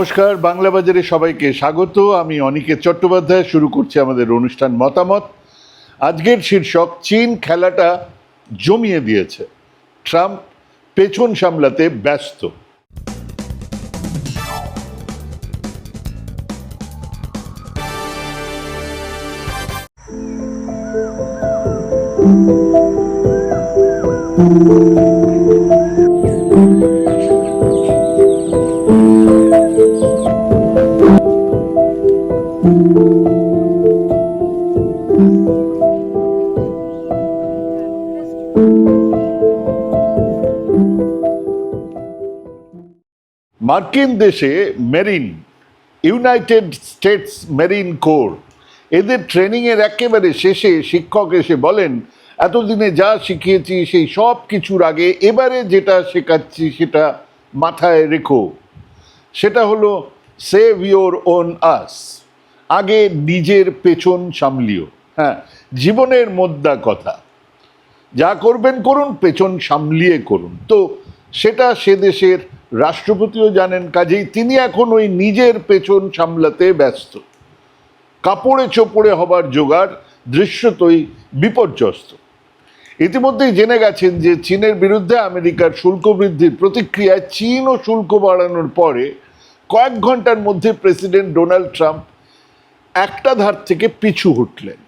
নমস্কার, বাংলা বাজারে সবাইকে স্বাগত। আমি অনিকেত চট্টোপাধ্যায়, শুরু করছি আমাদের অনুষ্ঠান মতামত। আজকের শীর্ষক, চীন খেলাটা জমিয়ে দিয়েছে। ট্রাম্প পেছন সামলাতে ব্যস্ত। মার্কিন দেশে marine, United States Marine Corps. এদের ট্রেনিংয়ের একেবারে শেষে শিক্ষক এসে বলেন, এতদিনে যা শিখিয়েছি সেই সব কিছুর আগে এবারে যেটা শেখাচ্ছি সেটা মাথায় রেখো। সেটা হলো, সেভ ইয়োর ওন আস। আগে নিজের পেছন সামলিও। হ্যাঁ জীবনের মোদ্দা কথা। যা করবেন করুন, পেছন সামলিয়ে করুন। তো সেটা সে দেশের রাষ্ট্রপতিও জানেন, কাজেই তিনি এখন ওই নিজের পেছন সামলাতে ব্যস্ত। কাপড়ে চোপড়ে হবার জোগাড় দৃশ্যতই বিপর্যস্ত। ইতিমধ্যেই জেনে গেছেন যে চীনের বিরুদ্ধে আমেরিকার শুল্ক বৃদ্ধির প্রতিক্রিয়ায় চীনও শুল্ক বাড়ানোর পরে কয়েক ঘণ্টার মধ্যে প্রেসিডেন্ট ডোনাল্ড ট্রাম্প একটা ধার থেকে পিছু হটলেন।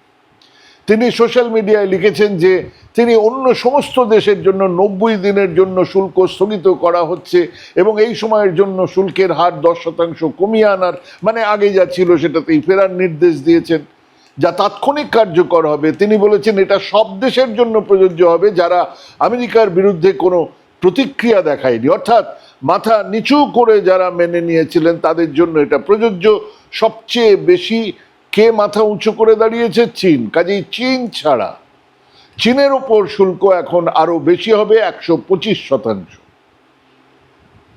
তিনি সোশ্যাল মিডিয়ায় লিখেছেন যে তিনি অন্য সমস্ত দেশের জন্য নব্বই দিনের জন্য শুল্ক স্থগিত করা হচ্ছে এবং এই সময়ের জন্য শুল্কের হার দশ শতাংশ কমিয়ে আনার মানে আগে যা ছিল সেটাতেই ফেরার নির্দেশ দিয়েছেন। যা তাৎক্ষণিক কার্যকর হবে, তিনি বলেছেন এটা সব দেশের জন্য প্রযোজ্য হবে যারা আমেরিকার বিরুদ্ধে কোনো প্রতিক্রিয়া দেখায়নি। অর্থাৎ মাথা নিচু করে যারা মেনে নিয়েছিলেন তাদের জন্য এটা প্রযোজ্য। সবচেয়ে বেশি কে মাথা উঁচু করে দাঁড়িয়েছে? চীন। কাজেই চীন ছাড়া। চীনের ওপর শুল্ক এখন আরও বেশি হবে একশো পঁচিশ শতাংশ।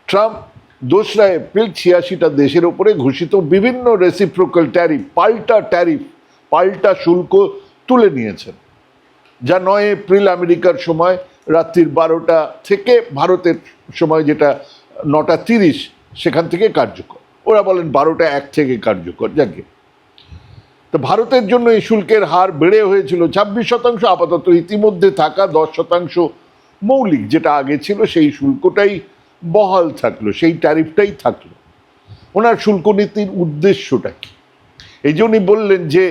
ট্রাম্প দোসরা এপ্রিল ছিয়াশিটা দেশের ওপরে ঘোষিত বিভিন্ন রেসিপ্রোকাল ট্যারিফ পাল্টা ট্যারিফ পাল্টা শুল্ক তুলে নিয়েছেন। যা নয় এপ্রিল আমেরিকার সময়, রাত্রির বারোটা থেকে ভারতের সময় যেটা নটা তিরিশ, সেখান থেকে কার্যকর। ওরা বলেন বারোটা এক থেকে কার্যকর। যাকে তো ভারতের জন্য এই শুল্কের হার বেড়ে হয়েছিল ছাব্বিশ শতাংশ, আপাতত ইতিমধ্যে থাকা দশ শতাংশ মৌলিক যেটা আগে ছিল সেই শুল্কটাই বহাল থাকল, সেই ট্যারিফটাই থাকল। ওনার শুল্ক নীতির উদ্দেশ্যটা কি? এই জন্যই বললেন যে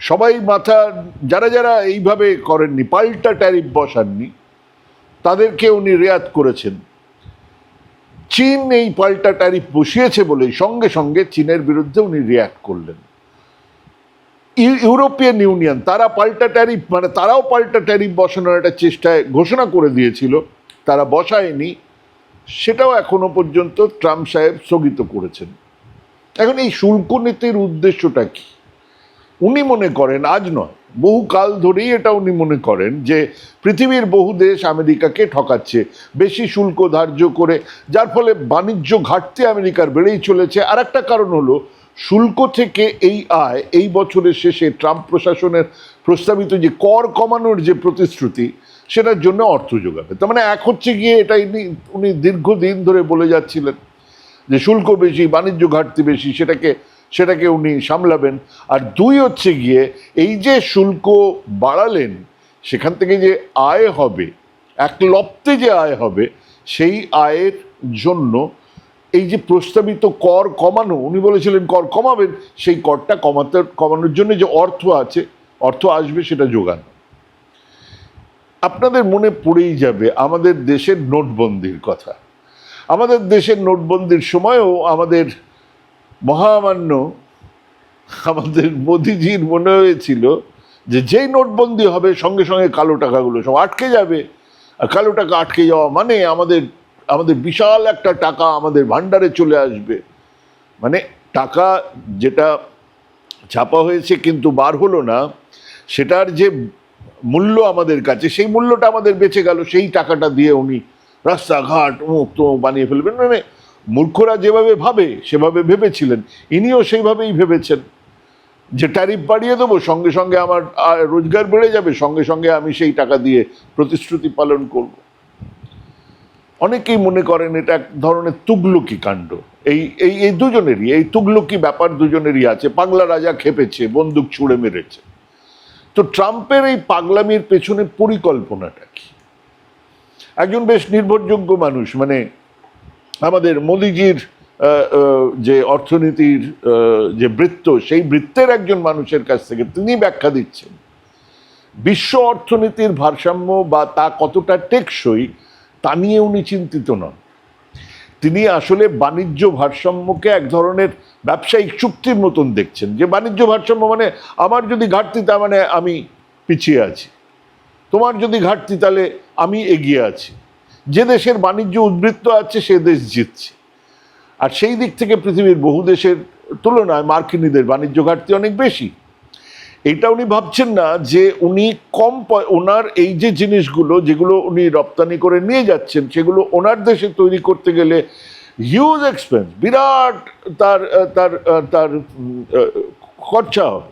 সবাই মাথা, যারা যারা এইভাবে করেননি, পাল্টা ট্যারিফ বসাননি, তাদেরকে উনি রেয়াত করেছেন। চীন এই পাল্টা ট্যারিফ বসিয়েছে বলে সঙ্গে সঙ্গে চীনের বিরুদ্ধে উনি রিয়াক্ট করলেন। ইউরোপিয়ান ইউনিয়ন, তারা পাল্টা ট্যারিফ মানে তারাও পাল্টা ট্যারিফ বসানোর একটা চেষ্টায় ঘোষণা করে দিয়েছিল, তারা বসায়নি, সেটাও এখনও পর্যন্ত ট্রাম্প সাহেব স্থগিত করেছেন। এখন এই শুল্ক নীতির উদ্দেশ্যটা কি? উনি মনে করেন, আজ নয় বহু কাল ধরেই এটা উনি মনে করেন যে পৃথিবীর বহু দেশ আমেরিকাকে ঠকাচ্ছে, বেশি শুল্ক ধার্য করে, যার ফলে বাণিজ্য ঘাটতি আমেরিকার বেড়েই চলেছে। আর একটা কারণ হলো শুল্ক থেকে এই আয় এই বছরের শেষে ট্রাম্প প্রশাসনের প্রস্তাবিত যে কর কমানোর যে প্রতিশ্রুতি, সেটার জন্য অর্থ যোগাবে। তার মানে এক হচ্ছে গিয়ে এটা উনি দীর্ঘদিন ধরে বলে যাচ্ছিলেন যে শুল্ক বেশি, বাণিজ্য ঘাটতি বেশি, সেটাকে সেটাকে উনি সামলাবেন। আর দুই হচ্ছে গিয়ে এই যে শুল্ক বাড়ালেন, সেখান থেকে যে আয় হবে, এক লপ্তে যে আয় হবে, সেই আয়ের জন্য এই যে প্রস্তাবিত কর কমানো, উনি বলেছিলেন কর কমাবেন, সেই করটা কমাতে, কমানোর জন্য যে অর্থ আছে, অর্থ আসবে সেটা যোগান। আপনাদের মনে পড়েই যাবে, আমাদের দেশের নোটবন্দির কথা। আমাদের দেশের নোটবন্দির সময়ও আমাদের মহামান্য, আমাদের মোদিজির মনে হয়েছিল যে যেই নোটবন্দি হবে, সঙ্গে সঙ্গে কালো টাকাগুলো সব আটকে যাবে। আর কালো টাকা আটকে যাওয়া মানে আমাদের আমাদের বিশাল একটা টাকা আমাদের ভান্ডারে চলে আসবে। মানে টাকা যেটা ছাপা হয়েছে কিন্তু বার হলো না, সেটার যে মূল্য আমাদের কাছে, সেই মূল্যটা আমাদের বেঁচে গেল, সেই টাকাটা দিয়ে উনি রাস্তাঘাট মুখ তো বানিয়ে ফেলবেন। মানে মূর্খরা যেভাবে ভাবে, সেভাবে ভেবেছিলেন। ইনিও সেইভাবেই ভেবেছেন যে ট্যারিফ বাড়িয়ে দেবো, সঙ্গে সঙ্গে আমার রোজগার বেড়ে যাবে, সঙ্গে সঙ্গে আমি সেই টাকা দিয়ে প্রতিশ্রুতি পালন করব। অনেকেই মনে করেন এটা এক ধরনের তুগলুকি কাণ্ড। এই এই এই দুজনেরই, এই তুগলুকি ব্যাপার দুজনেরই আছে। পাগলা রাজা খেপেছে, বন্দুক ছুঁড়ে মেরেছে। তো ট্রাম্পের এই পাগলামির পেছনে পরিকল্পনাটা কি? একজন বেশ নির্ভরযোগ্য মানুষ মানে আমাদের মোদিজির যে অর্থনীতির যে বৃত্ত, সেই বৃত্তের একজন মানুষের কাছ থেকে তিনি ব্যাখ্যা দিচ্ছেন। বিশ্ব অর্থনীতির ভারসাম্য বা তা কতটা টেকসই তা নিয়ে উনি চিন্তিত নন। তিনি আসলে বাণিজ্য ভারসাম্যকে এক ধরনের ব্যবসায়িক চুক্তির মতন দেখছেন। যে বাণিজ্য ভারসাম্য মানে আমার যদি ঘাটতি, তার মানে আমি পিছিয়ে আছি। তোমার যদি ঘাটতি, তাহলে আমি এগিয়ে আছি। যে দেশের বাণিজ্য উদ্বৃত্ত আছে, সে দেশ জিতছে। আর সেই দিক থেকে পৃথিবীর বহু দেশের তুলনায় মার্কিনীদের বাণিজ্য ঘাটতি অনেক বেশি। এটা উনি ভাবছেন না যে উনি কম ওনার এই যে জিনিসগুলো যেগুলো উনি রপ্তানি করে নিয়ে যাচ্ছেন, সেগুলো ওনার দেশে তৈরি করতে গেলে হিউজ এক্সপেন্স বিরাট তার তার তার খরচা হবে।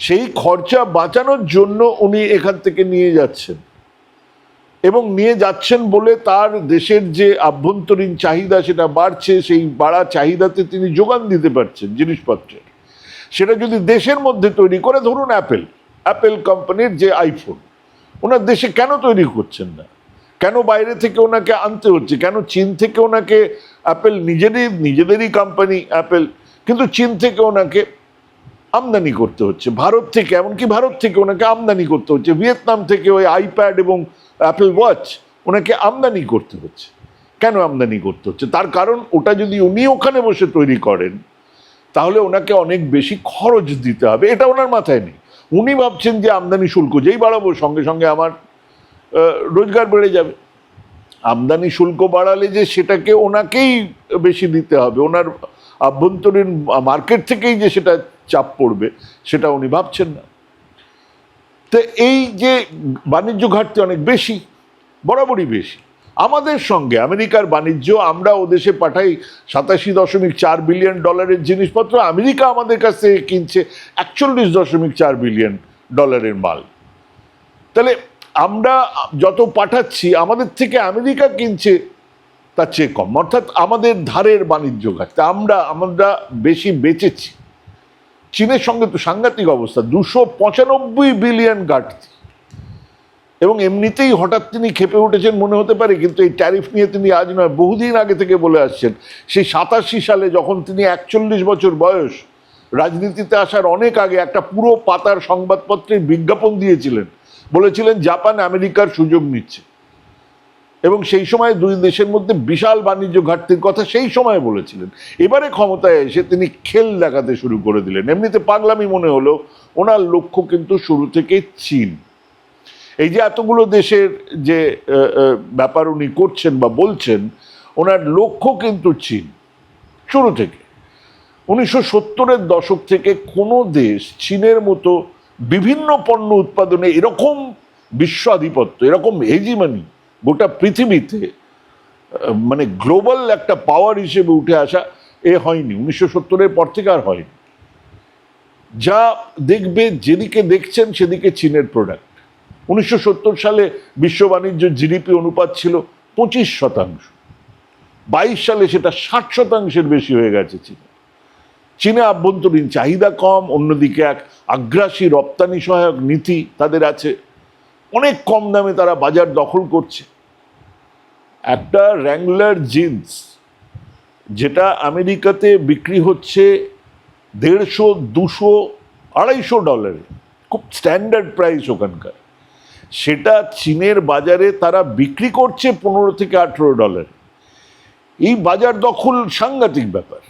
সেই খরচা বাঁচানোর জন্য উনি এখান থেকে নিয়ে যাচ্ছেন। এবং নিয়ে যাচ্ছেন বলে তার দেশের যে আভ্যন্তরীণ চাহিদা সেটা বাড়ছে, সেই বাড়া চাহিদাতে তিনি যোগান দিতে পারছেন জিনিসপত্রের। সেটা যদি দেশের মধ্যে তৈরি করে, ধরুন অ্যাপেল অ্যাপেল কোম্পানির যে আইফোন ওনার দেশে কেন তৈরি করছেন না? কেন বাইরে থেকে ওনাকে আনতে হচ্ছে? কেন চীন থেকে ওনাকে অ্যাপেল নিজেরই, নিজেদেরই কোম্পানি অ্যাপেল কিন্তু চীন থেকে ওনাকে আমদানি করতে হচ্ছে? ভারত থেকে, এমনকি ভারত থেকে ওনাকে আমদানি করতে হচ্ছে। ভিয়েতনাম থেকে ওই আইপ্যাড এবং অ্যাপেল ওয়াচ ওনাকে আমদানি করতে হচ্ছে। কেন আমদানি করতে হচ্ছে? তার কারণ ওটা যদি উনি ওখানে বসে তৈরি করেন তাহলে ওনাকে অনেক বেশি খরচ দিতে হবে, এটা ওনার মাথায় নেই। উনি ভাবছেন যে আমদানি শুল্ক যেই বাড়াবো, সঙ্গে সঙ্গে আমার রোজগার বেড়ে যাবে। আমদানি শুল্ক বাড়ালে যে সেটাকে ওনাকেই বেশি দিতে হবে, ওনার আভ্যন্তরীণ মার্কেট থেকেই যে সেটা চাপ পড়বে, সেটা উনি ভাবছেন না। তো এই যে বাণিজ্য ঘাটতি অনেক বেশি, বরাবরই বেশি। আমাদের সঙ্গে আমেরিকার বাণিজ্য, আমরা ও দেশে পাঠাই সাতাশি দশমিক চার বিলিয়ন ডলারের জিনিসপত্র। আমেরিকা আমাদের কাছ থেকে কিনছে একচল্লিশ দশমিক চার বিলিয়ন ডলারের মাল। তাহলে আমরা যত পাঠাচ্ছি, আমাদের থেকে আমেরিকা কিনছে তার চেয়ে কম। অর্থাৎ আমাদের ধারের বাণিজ্য ঘাটতে। আমরা আমরা বেশি বেচেছি। চীনের সঙ্গে তো সাংঘাতিক অবস্থা। দুশো পঁচানব্বই বিলিয়ন ঘাটতি। এবং এমনিতেই হঠাৎ তিনি খেপে উঠেছেন মনে হতে পারে, কিন্তু এই ট্যারিফ নিয়ে তিনি আজ নয়, বহুদিন আগে থেকে বলে আসছেন। সেই সাতাশি সালে যখন তিনি একচল্লিশ বছর বয়স, রাজনীতিতে আসার অনেক আগে একটা পুরো পাতার সংবাদপত্রে বিজ্ঞাপন দিয়েছিলেন। বলেছিলেন, জাপান আমেরিকার সুযোগ নিচ্ছে। এবং সেই সময় দুই দেশের মধ্যে বিশাল বাণিজ্য ঘাটতির কথা সেই সময় বলেছিলেন। এবারে ক্ষমতায় এসে তিনি খেল দেখাতে শুরু করে দিলেন। এমনিতে পাগলামি মনে হলো ওনার লক্ষ্য কিন্তু শুরু থেকে চীন। এই যে এতগুলো দেশের যে ব্যাপার উনি করছেন বা বলছেন, ওনার লক্ষ্য কিন্তু চীন, শুরু থেকে। উনিশশো সত্তরের দশক থেকে কোনো দেশ চীনের মতো বিভিন্ন পণ্য উৎপাদনে এরকম বিশ্ব আধিপত্য, এরকম হেজিমানি গোটা পৃথিবীতে মানে গ্লোবাল একটা পাওয়ার হিসেবে উঠে আসা এ হয়নি। উনিশশো সত্তরের পর থেকে আর হয়নি। যা দেখবে, যেদিকে দেখছেন সেদিকে চীনের প্রোডাক্ট উনিশশো সত্তর সালে বিশ্ব বাণিজ্য জিডিপি অনুপাত ছিল পঁচিশ শতাংশ। বাইশ সালে সেটা ষাট শতাংশের বেশি হয়ে গেছে চীনে। চীনে আভ্যন্তরীণ চাহিদা কম, অন্যদিকে এক আগ্রাসী রপ্তানি সহায়ক নীতি তাদের আছে। অনেক কম দামে তারা বাজার দখল করছে। একটা র্যাংলার জিন্স যেটা আমেরিকাতে বিক্রি হচ্ছে দেড়শো, দুশো, আড়াইশো ডলারে খুব স্ট্যান্ডার্ড প্রাইস ওখানকার। সেটা চীনের বাজারে তারা বিক্রি করছে পনেরো থেকে আঠেরো ডলার। এই বাজার দখল সাংঘাতিক ব্যাপার।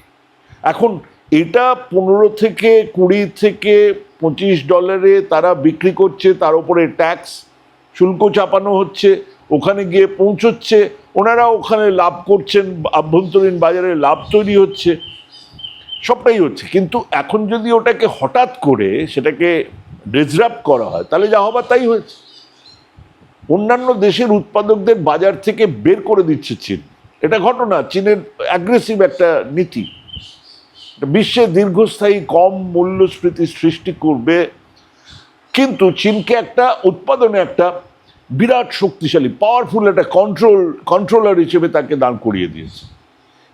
এখন এটা পনেরো থেকে কুড়ি থেকে পঁচিশ ডলারে তারা বিক্রি করছে, তার উপরে ট্যাক্স শুল্ক চাপানো হচ্ছে, ওখানে গিয়ে পৌঁছচ্ছে, ওনারা ওখানে লাভ করছেন, আভ্যন্তরীণ বাজারে লাভ তৈরি হচ্ছে, সবটাই হচ্ছে। কিন্তু এখন যদি ওটাকে হঠাৎ করে সেটাকে ডিসরাপ্ট করা হয়, তাহলে যা হবার তাই হয়েছে। অন্যান্য দেশের উৎপাদকদের বাজার থেকে বের করে দিচ্ছে চীন। এটা ঘটনা, চীনের অ্যাগ্রেসিভ একটা নীতি। বিশ্বে দীর্ঘস্থায়ী কম মূল্যস্ফীতি সৃষ্টি করবে, কিন্তু চীনকে একটা, উৎপাদনে একটা বিরাট শক্তিশালী পাওয়ারফুল একটা কন্ট্রোল কন্ট্রোলার হিসেবে তাকে দাঁড় করিয়ে দিয়েছে।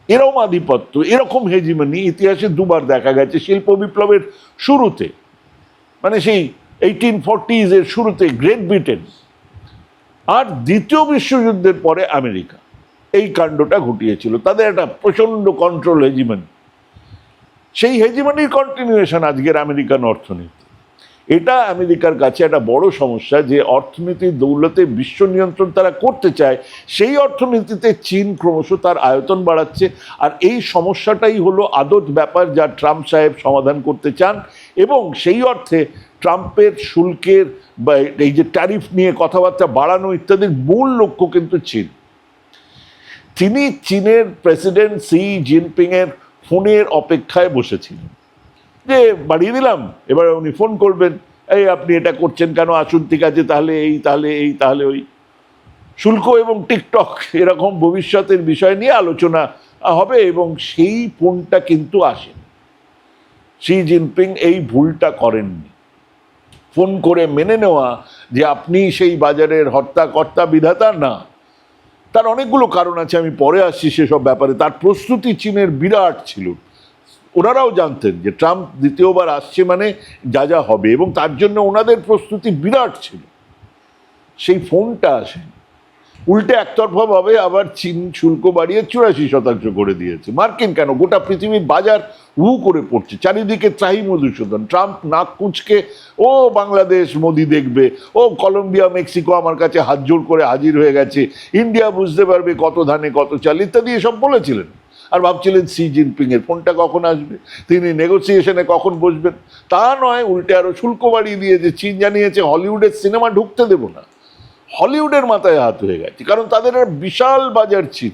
এরকম আধিপত্য, এরকম হেজিমানি ইতিহাসে দুবার দেখা গেছে শিল্প বিপ্লবের শুরুতে। মানে সেই এইটিন ফর্টিজ এর শুরুতে গ্রেট ব্রিটেন আর দ্বিতীয় বিশ্বযুদ্ধের পরে আমেরিকা। এই কাণ্ডটা ঘটিয়েছিল। তাদের একটা প্রচণ্ড কন্ট্রোল হেজিমানি সেই হেজিমানির কন্টিনিউয়েশন আজকের আমেরিকান অর্থনীতি। এটা আমেরিকার কাছে একটা বড় সমস্যা যে অর্থনীতির দৌলতে বিশ্ব নিয়ন্ত্রণ তারা করতে চায়, সেই অর্থনীতিতে চীন ক্রমশ তার আয়তন বাড়াচ্ছে। আর এই সমস্যাটাই হলো আদত ব্যাপার যা ট্রাম্প সাহেব সমাধান করতে চান এবং সেই অর্থে ট্রাম্পের শুল্কের বা এই যে ট্যারিফ নিয়ে কথাবার্তা বাড়ানো ইত্যাদির মূল লক্ষ্য কিন্তু চীন। তিনি চীনের প্রেসিডেন্ট সি জিনপিংয়ের ফোনের অপেক্ষায় বসেছিলেন। যে বাড়িয়ে দিলাম, এবার উনি ফোন করবেন, এই আপনি এটা করছেন কেন? আসুন ঠিক আছে, তাহলে এই তাহলে এই, তাহলে ওই। শুল্ক এবং টিকটক এরকম ভবিষ্যতের বিষয় নিয়ে আলোচনা হবে এবং সেই ফোনটা কিন্তু আসেন। শি জিনপিং এই ভুলটা করেননি। ফোন করে মেনে নেওয়া যে আপনি সেই বাজারের হর্তাকর্তা, বিধাতা না। তার অনেকগুলো কারণ আছে, আমি পরে আসছি সেসব ব্যাপারে। তার প্রস্তুতি চীনের বিরাট ছিল। ওনারাও জানতেন যে ট্রাম্প দ্বিতীয়বার আসছে মানে যা যা হবে এবং তার জন্য ওনাদের প্রস্তুতি বিরাট ছিল। সেই ফোনটা আসেন। উল্টে একতরফাভাবে আবার চীন শুল্ক বাড়িয়ে চুরাশি শতাংশ করে দিয়েছে। মার্কিন কেন? গোটা পৃথিবীর বাজার হু করে পড়ছে। চারিদিকে ত্রাহি মধুসূদন। ট্রাম্প নাক কুঁচকে, ও বাংলাদেশ, মোদি দেখবে। ও কলম্বিয়া, মেক্সিকো আমার কাছে হাত জোর করে হাজির হয়ে গেছে। ইন্ডিয়া বুঝতে পারবে কত ধানে কত চাল, ইত্যাদি এসব বলেছিলেন। আর ভাবছিলেন সি জিনপিং এর ফোনটা কখন আসবে? তিনি নেগোসিয়েশনে কখন বসবেন? তা নয়, উল্টে আরও শুল্ক বাড়িয়ে দিয়েছে। চীন জানিয়েছে, হলিউডের সিনেমা ঢুকতে দেবো না। হলিউডের মাথায় হাত হয়ে গেছে। কারণ তাদের বিশাল বাজার চীন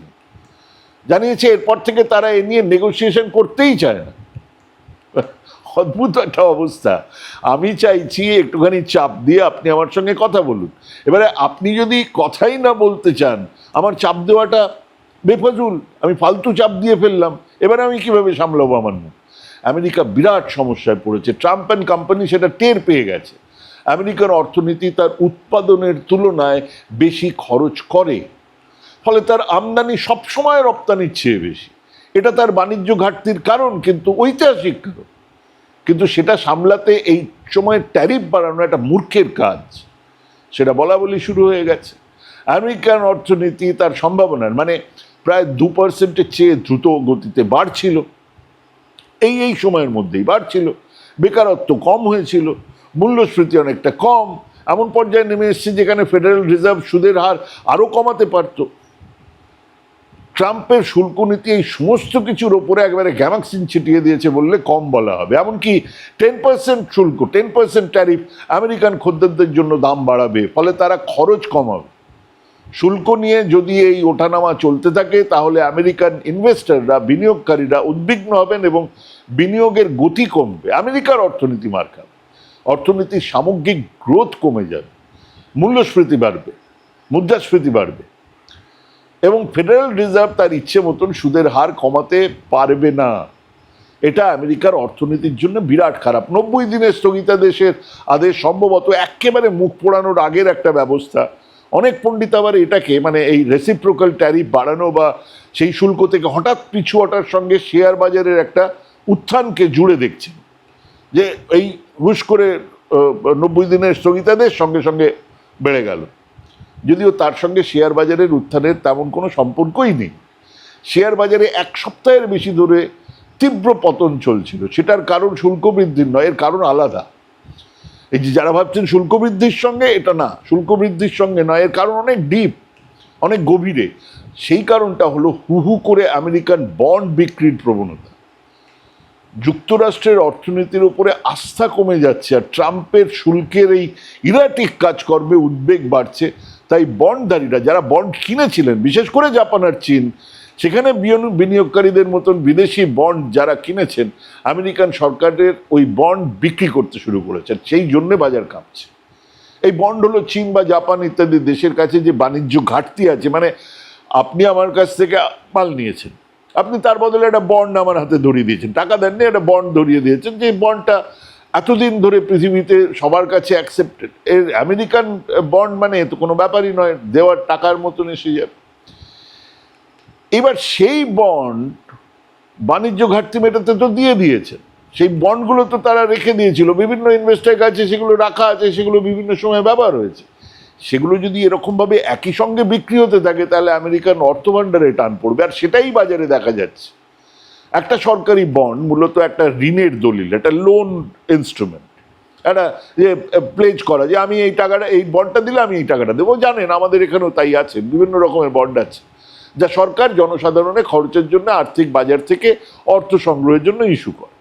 জানিয়েছে এরপর থেকে তারা এ নিয়ে নেগোসিয়েশন করতেই চায় না। অদ্ভুত একটা অবস্থা। আমি চাইছি একটুখানি চাপ দিয়ে আপনি আমার সঙ্গে কথা বলুন। এবারে আপনি যদি কথাই না বলতে চান, আমার চাপ দেওয়াটা বেফজুল। আমি ফালতু চাপ দিয়ে ফেললাম। এবারে আমি কীভাবে সামলাবো আমার মুখ? আমেরিকা বিরাট সমস্যায় পড়েছে। ট্রাম্প অ্যান্ড কোম্পানি সেটা টের পেয়ে গেছে। আমেরিকার অর্থনীতি তার উৎপাদনের তুলনায় বেশি খরচ করে, ফলে তার আমদানি সবসময় রপ্তানির চেয়ে বেশি। এটা তার বাণিজ্য ঘাটতির কারণ, কিন্তু ঐতিহাসিক কারণ। কিন্তু সেটা সামলাতে এই সময় ট্যারিফ বাড়ানো একটা মূর্খের কাজ। সেটা বলা বলি শুরু হয়ে গেছে। আমেরিকান অর্থনীতি তার সম্ভাবনার মানে প্রায় দু পার্সেন্টের চেয়ে দ্রুত গতিতে বাড়ছিল। এই এই সময়ের মধ্যেই বাড়ছিল। বেকারত্ব কম হয়েছিল। মূল্যস্ফীতি অনেকটা কম। এমন পর্যায়ে নেমে এসছে যেখানে ফেডারেল রিজার্ভ সুদের হার আরও কমাতে পারত। ট্রাম্পের শুল্ক নীতি এই সমস্ত কিছুর ওপরে একবারে গ্যামাক্সিন ছিটিয়ে দিয়েছে বললে কম বলা হবে। এমনকি টেন পার্সেন্ট শুল্ক টেন পার্সেন্ট ট্যারিফ আমেরিকান খদ্দেরদের জন্য দাম বাড়াবে, ফলে তারা খরচ কমাবে। শুল্ক নিয়ে যদি এই ওঠানামা চলতে থাকে, তাহলে আমেরিকান ইনভেস্টররা বিনিয়োগকারীরা উদ্বিগ্ন হবেন এবং বিনিয়োগের গতি কমবে। আমেরিকার অর্থনীতি মার খাবে অর্থনীতির সামগ্রিক গ্রোথ কমে যাবে, মূল্যস্ফীতি বাড়বে, মুদ্রাস্ফীতি বাড়বে এবং ফেডারেল রিজার্ভ তার ইচ্ছে মতন সুদের হার কমাতে পারবে না। এটা আমেরিকার অর্থনীতির জন্য বিরাট খারাপ। নব্বই দিনের স্থগিতাদেশের আদেশ সম্ভবত একেবারে মুখ পোড়ানোর আগের একটা ব্যবস্থা। অনেক পণ্ডিত আবার এটাকে মানে এই রেসিপ্রোকাল ট্যারিফ বাড়ানো বা সেই শুল্ক থেকে হঠাৎ পিছু হটার সঙ্গে শেয়ার বাজারের একটা উত্থানকে জুড়ে দেখছেন। যে এই হুশ করে নব্বই দিনের স্থগিতাদেশ সঙ্গে সঙ্গে বেড়ে গেল। যদিও তার সঙ্গে শেয়ার বাজারের উত্থানের তেমন কোনো সম্পর্কই নেই। শেয়ার বাজারে এক সপ্তাহের বেশি ধরে তীব্র পতন চলছিল। সেটার কারণ শুল্ক বৃদ্ধির নয়, এর কারণ আলাদা। এই যে যারা ভাবছেন শুল্ক বৃদ্ধির সঙ্গে, এটা না। শুল্ক বৃদ্ধির সঙ্গে নয়, এর কারণ অনেক ডিপ, অনেক গভীরে। সেই কারণটা হলো হু হু করে আমেরিকান বন্ড বিক্রির প্রবণতা। যুক্তরাষ্ট্রের অর্থনীতির উপরে আস্থা কমে যাচ্ছে আর ট্রাম্পের শুল্কের এই ইরাটিক কাজকর্মে উদ্বেগ বাড়ছে। তাই বন্ডধারীরা, যারা বন্ড কিনেছিলেন, বিশেষ করে জাপান আর চীন, সেখানে বিনিয়োগ- বিনিয়োগকারীদের মতন বিদেশি বন্ড যারা কিনেছেন, আমেরিকান সরকারের ওই বন্ড বিক্রি করতে শুরু করেছেন সেই জন্যে বাজার কাঁপছে। এই বন্ড হলো চীন বা জাপান ইত্যাদি দেশের কাছে যে বাণিজ্য ঘাটতি আছে মানে আপনি আমার কাছ থেকে মাল নিয়েছেন। আপনি তার বদলে একটা বন্ড আমার হাতে ধরিয়ে দিয়েছেন, টাকা দেননি, একটা বন্ড ধরিয়ে দিয়েছেন, যে বন্ডটা এতদিন ধরে পৃথিবীতে সবার কাছে অ্যাকসেপ্টেড এর আমেরিকান বন্ড মানে তো কোনো ব্যাপারই নয়, দেওয়ার টাকার মতন এসে যাবে। এবার সেই বন্ড বাণিজ্য ঘাটতি মেটাতে তো দিয়ে দিয়েছেন। সেই বন্ডগুলো তো তারা রেখে দিয়েছিল, বিভিন্ন ইনভেস্টার কাছে সেগুলো রাখা আছে, সেগুলো বিভিন্ন সময় ব্যবহার হয়েছে। সেগুলো যদি এরকমভাবে একই সঙ্গে বিক্রি হতে থাকে, তাহলে আমেরিকান অর্থভাণ্ডারে টান পড়বে। আর সেটাই বাজারে দেখা যাচ্ছে। একটা সরকারি বন্ড মূলত একটা ঋণের দলিল, একটা লোন ইনস্ট্রুমেন্ট একটা যে প্লেজ করা যে, আমি এই টাকাটা, এই বন্ডটা দিলে আমি এই টাকাটা দেবো। জানেন, আমাদের এখানেও তাই আছে, বিভিন্ন রকমের বন্ড আছে। যা সরকার জনসাধারণের খরচের জন্য আর্থিক বাজার থেকে অর্থ সংগ্রহের জন্য ইস্যু করে।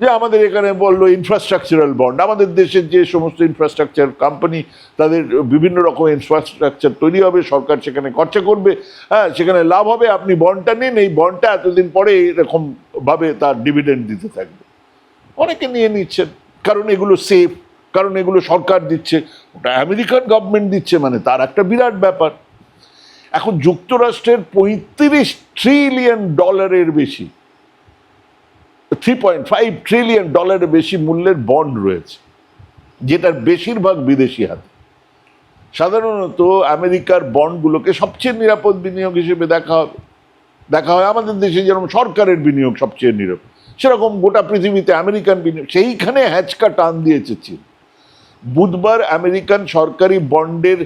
যে আমাদের এখানে বলল ইনফ্রাস্ট্রাকচারাল বন্ড আমাদের দেশের যে সমস্ত ইনফ্রাস্ট্রাকচার কোম্পানি তাদের বিভিন্ন রকম ইনফ্রাস্ট্রাকচার তৈরি হবে, সরকার সেখানে খরচা করবে হ্যাঁ সেখানে লাভ হবে, আপনি বন্ডটা নিন, এই বন্ডটা এতদিন পরে এরকমভাবে তার ডিভিডেন্ড দিতে থাকবে। অনেকে নিয়ে নিচ্ছেন, কারণ এগুলো সেফ কারণ এগুলো সরকার দিচ্ছে, ওটা আমেরিকান গভর্নমেন্ট দিচ্ছে মানে তার একটা বিরাট ব্যাপার। এখন যুক্তরাষ্ট্রের পঁয়ত্রিশ ট্রিলিয়ন ডলারের বেশি। থ্রি পয়েন্ট ফাইভ ট্রিলিয়ন ডলারের বেশি মূল্যের বন্ড রয়েছে, যেটার বেশিরভাগ বিদেশি হাতে। সাধারণত আমেরিকার বন্ডগুলোকে সবচেয়ে নিরাপদ বিনিয়োগ হিসেবে দেখা হবে। দেখা হয় আমাদের দেশে যেরকম সরকারের বিনিয়োগ সবচেয়ে নিরাপদ। সেরকম গোটা পৃথিবীতে আমেরিকান বিনিয়োগ, সেইখানে হ্যাচকা টান দিয়েছে চীন। বুধবার আমেরিকান সরকারি বন্ডের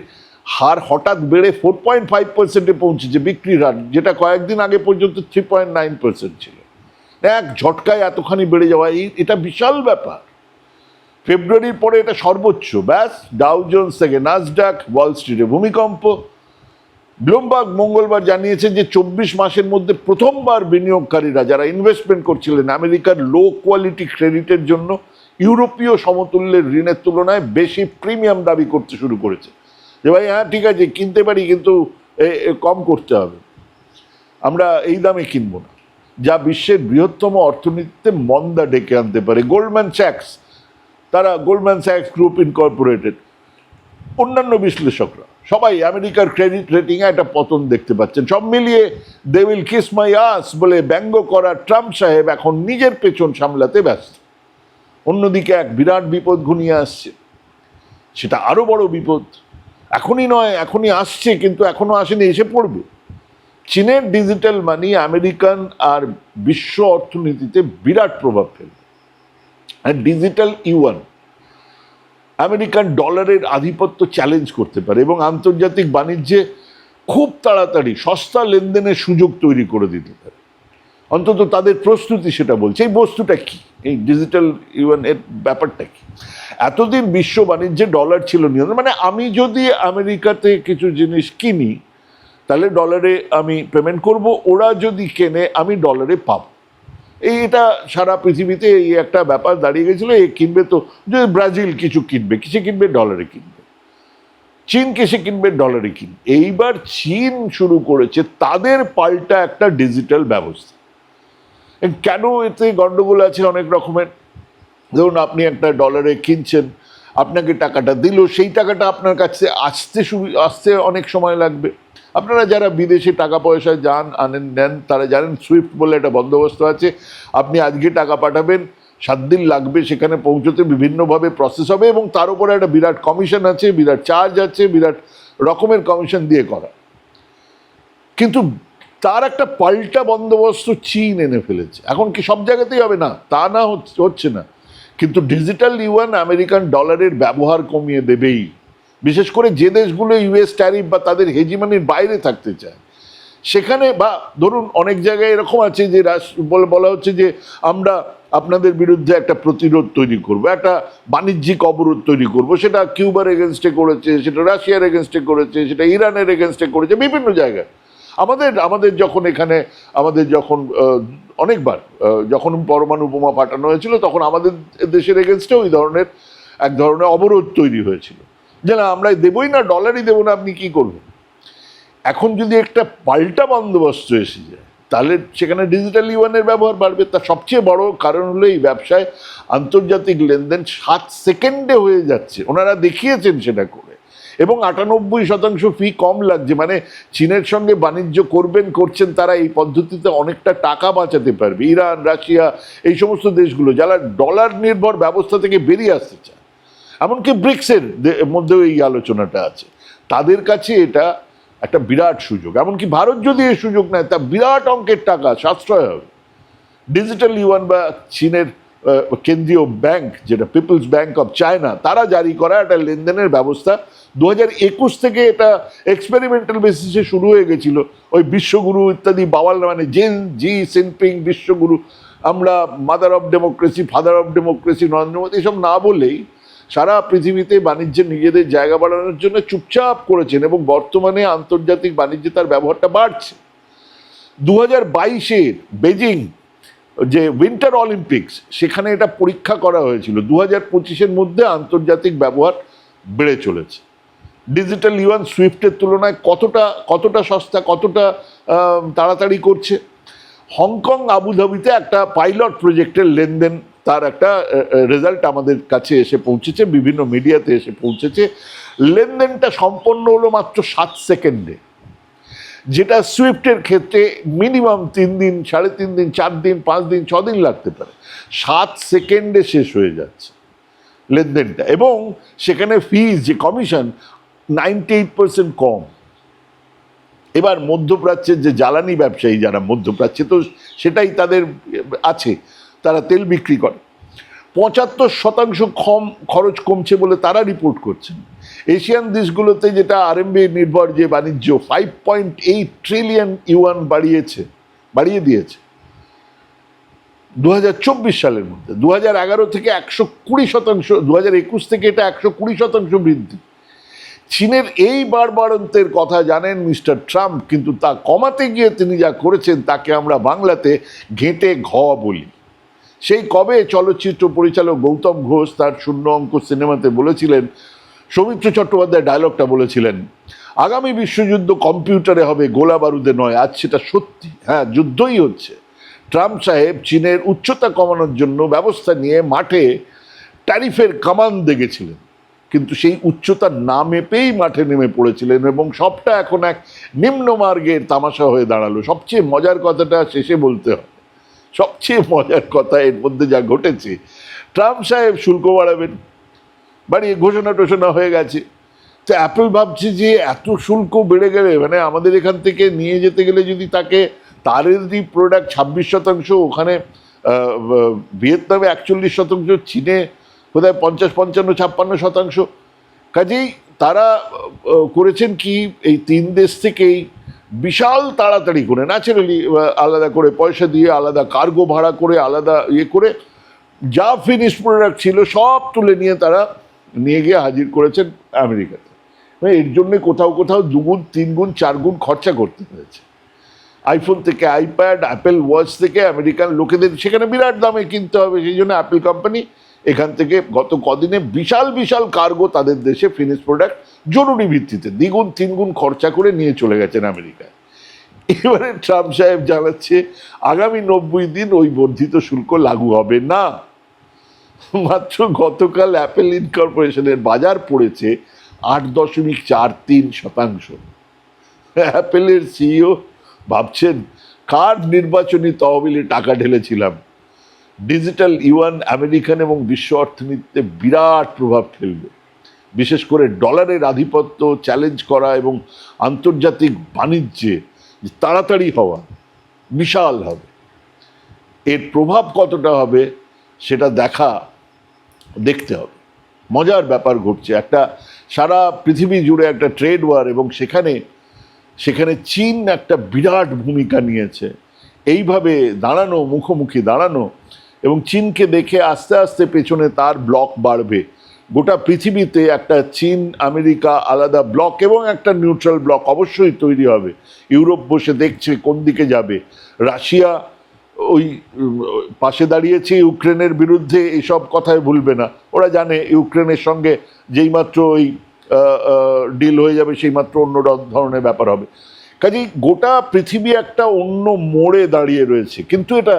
হার হঠাৎ বেড়ে ফোর পয়েন্ট ফাইভ পার্সেন্টে পৌঁছেছে বিক্রির হার, যেটা কয়েকদিন আগে পর্যন্ত থ্রি পয়েন্ট নাইন পার্সেন্ট ছিল। এক ঝটকায় এতখানি বেড়ে যাওয়া, এই এটা বিশাল ব্যাপার। ফেব্রুয়ারির পরে এটা সর্বোচ্চ, ব্যাস ডাউ জোন্স থেকে নাসডাক ওয়াল স্ট্রিটে ভূমিকম্প। ব্লুমবার্গ মঙ্গলবার জানিয়েছেন যে চব্বিশ মাসের মধ্যে প্রথমবার বিনিয়োগকারীরা যারা ইনভেস্টমেন্ট করছিলেন আমেরিকার লো কোয়ালিটি ক্রেডিটের জন্য, ইউরোপীয় সমতুল্যের ঋণের তুলনায় বেশি প্রিমিয়াম দাবি করতে শুরু করেছে। যে ভাই হ্যাঁ ঠিক আছে, কিনতে পারি, কিন্তু কম করতে হবে। আমরা এই দামে কিনবো না। যা বিশ্বের বৃহত্তম অর্থনীতিতে মন্দা ডেকে আনতে পারে। গোল্ডম্যান স্যাক্স, তারা গোল্ডম্যান স্যাক্স গ্রুপ ইনকর্পোরেটেড। অন্যান্য বিশ্লেষকরা, সবাই আমেরিকার ক্রেডিট রেটিংয়ে একটা পতন দেখতে পাচ্ছেন। সব মিলিয়ে দে উইল কিস মাই আস বলে ব্যঙ্গ করা ট্রাম্প সাহেব এখন নিজের পেছন সামলাতে ব্যস্ত। অন্যদিকে এক বিরাট বিপদ ঘনিয়ে আসছে। সেটা আরও বড় বিপদ। এখনই নয়, এখনই আসছে, কিন্তু এখনও আসেনি, এসে পড়বে। চীনের ডিজিটাল মানি আমেরিকান আর বিশ্ব অর্থনীতিতে বিরাট প্রভাব ফেলবে আর ডিজিটাল ইউয়ান আমেরিকান ডলারের আধিপত্য চ্যালেঞ্জ করতে পারে এবং আন্তর্জাতিক বাণিজ্যে খুব তাড়াতাড়ি সস্তা লেনদেনের সুযোগ তৈরি করে দিতে পারে। অন্তত তাদের প্রস্তুতি সেটা বলছে। এই বস্তুটা কি? এই ডিজিটাল ইউএন এর ব্যাপারটা কি? এতদিন বিশ্ব বাণিজ্যে ডলার ছিল নিয়ন্ত্রণ। মানে আমি যদি আমেরিকাতে কিছু জিনিস কিনি তাহলে ডলারে আমি পেমেন্ট করব, ওরা যদি কেনে, আমি ডলারে পাবো। এই এটা সারা পৃথিবীতে এই একটা ব্যাপার দাঁড়িয়ে গেছিল, এ কিনবে তো, যদি ব্রাজিল কিছু কিনবে, কিসে কিনবে? ডলারে কিনবে। চীন কিসে কিনবে? ডলারে কিনবে। এইবার চীন শুরু করেছে তাদের পাল্টা একটা ডিজিটাল ব্যবস্থা। কেন এতে গন্ডগোল আছে অনেক রকমের? ধরুন আপনি একটা ডলারে কিনছেন, আপনাকে টাকাটা দিল, সেই টাকাটা আপনার কাছে আসতে আসতে অনেক সময় লাগবে। আপনারা যারা বিদেশে টাকা পয়সা যান, আনেন, নেন, তারা জানেন সুইফট বলে একটা বন্দোবস্ত আছে। আপনি আজকে টাকা পাঠাবেন, সাত দিন লাগবে সেখানে পৌঁছতে, বিভিন্নভাবে প্রসেস হবে এবং তার উপরে একটা বিরাট কমিশন আছে, বিরাট চার্জ আছে, বিরাট রকমের কমিশন দিয়ে করা। কিন্তু তার একটা পাল্টা বন্দোবস্ত চীন এনে ফেলেছে। এখন কি সব জায়গাতেই হবে? না, তা না হচ্ছে- না। কিন্তু ডিজিটাল ইউয়ান আমেরিকান ডলারের ব্যবহার কমিয়ে দেবেই। বিশেষ করে যে দেশগুলো ইউএস ট্যারিফ বা তাদের হেজিমানির বাইরে থাকতে চায়, সেখানে বা ধরুন অনেক জায়গায় এরকম আছে যে বলা হচ্ছে যে আমরা আপনাদের বিরুদ্ধে একটা প্রতিরোধ তৈরি করব, একটা বাণিজ্যিক অবরোধ তৈরি করব, সেটা কিউবার এগেনস্টে করেছে, সেটা রাশিয়ার এগেনস্টে করেছে, সেটা ইরানের এগেনস্টে করেছে, বিভিন্ন জায়গায়। আমাদের আমাদের যখন এখানে, আমাদের যখন অনেকবার যখন পরমাণু বোমা পাঠানো হয়েছিল, তখন আমাদের দেশের এগেনস্টে ওই ধরনের, এক ধরনের অবরোধ তৈরি হয়েছিল। যে না, আমরা দেবই না ডলারই দেবো না, আপনি কি করবেন? এখন যদি একটা পাল্টা বন্দোবস্ত এসে যায়, তাহলে সেখানে ডিজিটাল ইউয়ানের ব্যবহার বাড়বে। তার সবচেয়ে বড় কারণ হলো এই ব্যবসায় আন্তর্জাতিক লেনদেন সাত সেকেন্ডে হয়ে যাচ্ছে। ওনারা দেখিয়েছেন সেটা করে। এবং আটানব্বই শতাংশ ফি কম লাগছে। মানে চীনের সঙ্গে বাণিজ্য করবেন, করছেন, তারা এই পদ্ধতিতে অনেকটা টাকা বাঁচাতে পারবে। ইরান, রাশিয়া, এই সমস্ত দেশগুলো, যারা ডলার নির্ভর ব্যবস্থা থেকে বেরিয়ে আসতে চায়। এমনকি ব্রিক্সের মধ্যেও এই আলোচনাটা আছে। তাদের কাছে এটা একটা বিরাট সুযোগ। এমনকি ভারত যদি এই সুযোগ নেয়, তা বিরাট অঙ্কের টাকা, সাশ্রয় হবে। ডিজিটাল ইউয়ান বা চীনের কেন্দ্রীয় ব্যাংক, যেটা পিপলস ব্যাংক অফ চায়না, তারা জারি করা একটা লেনদেনের ব্যবস্থা। দু একুশ থেকে এটা এক্সপেরিমেন্টাল বেসিসে শুরু হয়ে গেছিল। ওই বিশ্বগুরু ইত্যাদি বাওয়াল মানে জেন, জি, সিনপিং, বিশ্বগুরু, আমরা mother of democracy father of democracy Narendra Modi, এসব না বলেই সারা পৃথিবীতে বাণিজ্যে নিজেদের জায়গা বাড়ানোর জন্য চুপচাপ করেছেন এবং বর্তমানে আন্তর্জাতিক বাণিজ্যে তার ব্যবহারটা বাড়ছে। দু হাজার বাইশের বেজিং যে উইন্টার অলিম্পিক্স সেখানে এটা পরীক্ষা করা হয়েছিল। দু হাজার পঁচিশের মধ্যে আন্তর্জাতিক ব্যবহার বেড়ে চলেছে। ডিজিটাল ইউয়ান সুইফটের তুলনায় কতটা কতটা সস্তা, কতটা তাড়াতাড়ি করছে? হংকং আবুধাবিতে একটা পাইলট প্রজেক্টের লেনদেন তার একটা রেজাল্ট আমাদের কাছে এসে পৌঁছেছে, বিভিন্ন মিডিয়াতে এসে পৌঁছেছে। লেনদেনটা সম্পন্ন হলো মাত্র সাত সেকেন্ডে। যেটা সুইফটের ক্ষেত্রে মিনিমাম তিন দিন, সাড়ে তিন দিন, চার দিন, পাঁচ দিন, ছ দিন লাগতে পারে। সাত সেকেন্ডে শেষ হয়ে যাচ্ছে লেনদেনটা। এবং সেখানে ফিজ যে কমিশন নাইনটি এইট পার্সেন্ট কম। এবার মধ্যপ্রাচ্যের যে জ্বালানি ব্যবসায়ী যারা মধ্যপ্রাচ্যে, তো সেটাই তাদের আছে। তারা তেল বিক্রি করে। পঁচাত্তর শতাংশ কম খরচ কমছে বলে তারা রিপোর্ট করছেন এশিয়ান দেশগুলোতে যেটা আরএমবি নির্ভর যে বাণিজ্য five point eight trillion yuan বাড়িয়েছে, বাড়িয়ে দিয়েছে। দু চব্বিশ সালের মধ্যে দু এগারো থেকে একশো কুড়ি শতাংশ দু একুশ থেকে এটা একশো কুড়ি শতাংশ বৃদ্ধি। চীনের এই বাড়বাড়ন্তের কথা জানেন মিস্টার ট্রাম্প, কিন্তু তা কমাতে গিয়ে তিনি যা করেছেন তাকে আমরা বাংলাতে ঘেঁটে ঘ বলি। সেই কবে চলচ্চিত্র পরিচালক গৌতম ঘোষ তার শূন্য অঙ্ক সিনেমাতে বলেছিলেন, সৌমিত্র চট্টোপাধ্যায় ডায়লগটা বলেছিলেন, আগামী বিশ্বযুদ্ধ কম্পিউটারে হবে, গোলা বারুদে নয়, আজ সেটা সত্যি। হ্যাঁ যুদ্ধই হচ্ছে। ট্রাম্প সাহেব চীনের উচ্চতা কমানোর জন্য ব্যবস্থা নিয়ে মাঠে ট্যারিফের কামান দেখেছিলেন কিন্তু সেই উচ্চতা না মেপেই মাঠে নেমে পড়েছিলেন এবং সবটা এখন এক নিম্নমার্গের তামাশা হয়ে দাঁড়াল। সবচেয়ে মজার কথাটা শেষে বলতে হবে সবচেয়ে মজার কথা এর মধ্যে যা ঘটেছে, ট্রাম্প সাহেব শুল্ক বাড়াবেন, বাড়িয়ে ঘোষণা টোষণা হয়ে গেছে। তো অ্যাপল ভাবছে যে এত শুল্ক বেড়ে গেলে মানে আমাদের এখান থেকে নিয়ে যেতে গেলে যদি তাকে তারেরই প্রোডাক্ট ছাব্বিশ শতাংশ, ওখানে ভিয়েতনামে একচল্লিশ শতাংশ, চীনে বোধহয় পঞ্চাশ, পঞ্চান্ন, ছাপ্পান্ন শতাংশ। কাজেই তারা করেছেন কি, এই তিন দেশ থেকেই বিশাল তাড়াতাড়ি করে ন্যাচারালি আলাদা করে পয়সা দিয়ে আলাদা কার্গো ভাড়া করে, আলাদা ইয়ে করে যা ফিনিশ প্রোডাক্ট ছিল সব তুলে নিয়ে তারা নিয়ে গিয়ে হাজির করেছেন আমেরিকাতে। মানে এর জন্য কোথাও কোথাও দুগুণ তিন গুণ চার গুণ খরচা করতে হয়েছে। আইফোন থেকে আইপ্যাড অ্যাপেল ওয়াচ থেকে আমেরিকান লোকেদের, সেখানে বিরাট দামে কিনতে হবে, সেই জন্য অ্যাপেল কোম্পানি এখান থেকে গত কদিনে বিশাল বিশাল কার্গো তাদের দেশে ফিনিশ প্রোডাক্ট জরুরি ভিত্তিতে দ্বিগুণ, তিনগুণ খরচা করে নিয়ে চলে গেছেন আমেরিকায়। এবারে ট্রাম্প সাহেব জানাচ্ছে, আগামী নব্বই দিন ওই বর্ধিত শুল্ক লাগু হবে না। মাত্র গতকাল অ্যাপেল ইনকর্পোরেশনের বাজার পড়েছে আট দশমিক চার তিন শতাংশ। অ্যাপেলের সিইও ভাবছেন, কার নির্বাচনী তহবিলে টাকা ঢেলেছিলাম? ডিজিটাল ইউয়ান আমেরিকান এবং বিশ্ব অর্থনীতিতে বিরাট প্রভাব ফেলবে। বিশেষ করে ডলারের আধিপত্য চ্যালেঞ্জ করা এবং আন্তর্জাতিক বাণিজ্যে তাড়াতাড়ি হওয়া বিশাল হবে। এর প্রভাব কতটা হবে সেটা দেখা, দেখতে হবে। মজার ব্যাপার ঘটছে, একটা সারা পৃথিবী জুড়ে একটা ট্রেড ওয়ার এবং সেখানে সেখানে চীন একটা বিরাট ভূমিকা নিয়েছে। এইভাবে দাঁড়ানো, মুখোমুখি দাঁড়ানো এবং চীনকে দেখে আস্তে আস্তে পেছনে তার ব্লক বাড়বে। গোটা পৃথিবীতে একটা চীন, আমেরিকা আলাদা ব্লক এবং একটা নিউট্রাল ব্লক অবশ্যই তৈরি হবে। ইউরোপ বসে দেখছে কোন দিকে যাবে। রাশিয়া ওই পাশে দাঁড়িয়েছে ইউক্রেনের বিরুদ্ধে, এসব কথায় ভুলবে না। ওরা জানে ইউক্রেনের সঙ্গে যেইমাত্র ওই ডিল হয়ে যাবে সেই মাত্র অন্য ধরনের ব্যাপার হবে। কাজেই গোটা পৃথিবী একটা অন্য মোড়ে দাঁড়িয়ে রয়েছে। কিন্তু এটা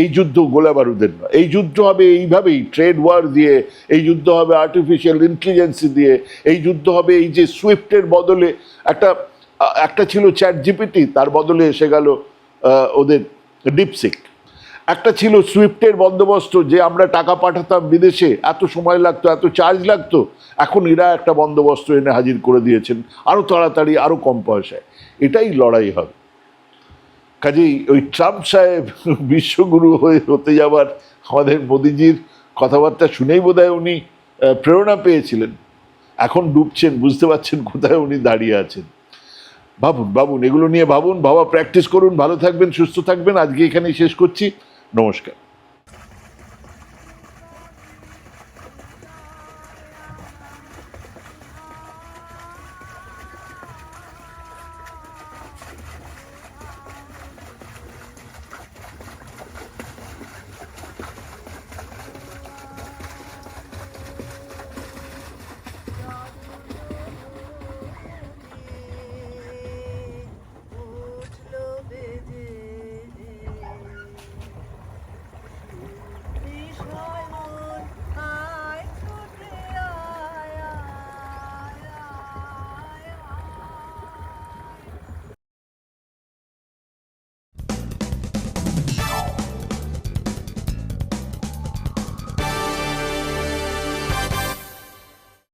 এই যুদ্ধ গোলা বারুদের নয়। এই যুদ্ধ হবে এইভাবেই ট্রেড ওয়ার দিয়ে, এই যুদ্ধ হবে আর্টিফিশিয়াল ইন্টেলিজেন্সি দিয়ে, এই যুদ্ধ হবে এই যে সুইফটের বদলে একটা একটা ছিল চ্যাট জিপিটি তার বদলে এসে গেল ওদের ডিপসিক একটা ছিল সুইফটের বন্দোবস্ত, যে আমরা টাকা পাঠাতাম বিদেশে, এত সময় লাগতো, এত চার্জ লাগতো, এখন এরা একটা বন্দোবস্ত এনে হাজির করে দিয়েছেন আরও তাড়াতাড়ি আরও কম পয়সায়। এটাই লড়াই হবে। কাজেই ওই ট্রাম্প সাহেব বিশ্বগুরু হয়ে হতে যাবার আমাদের মোদিজির কথাবার্তা শুনেই বোধহয় উনি প্রেরণা পেয়েছিলেন। এখন ডুবছেন, বুঝতে পারছেন কোথায় উনি দাঁড়িয়ে আছেন। ভাবুন ভাবুন, এগুলো নিয়ে ভাবুন, ভাবা প্র্যাকটিস করুন, ভালো থাকবেন, সুস্থ থাকবেন। আজকে এখানেই শেষ করছি। নমস্কার।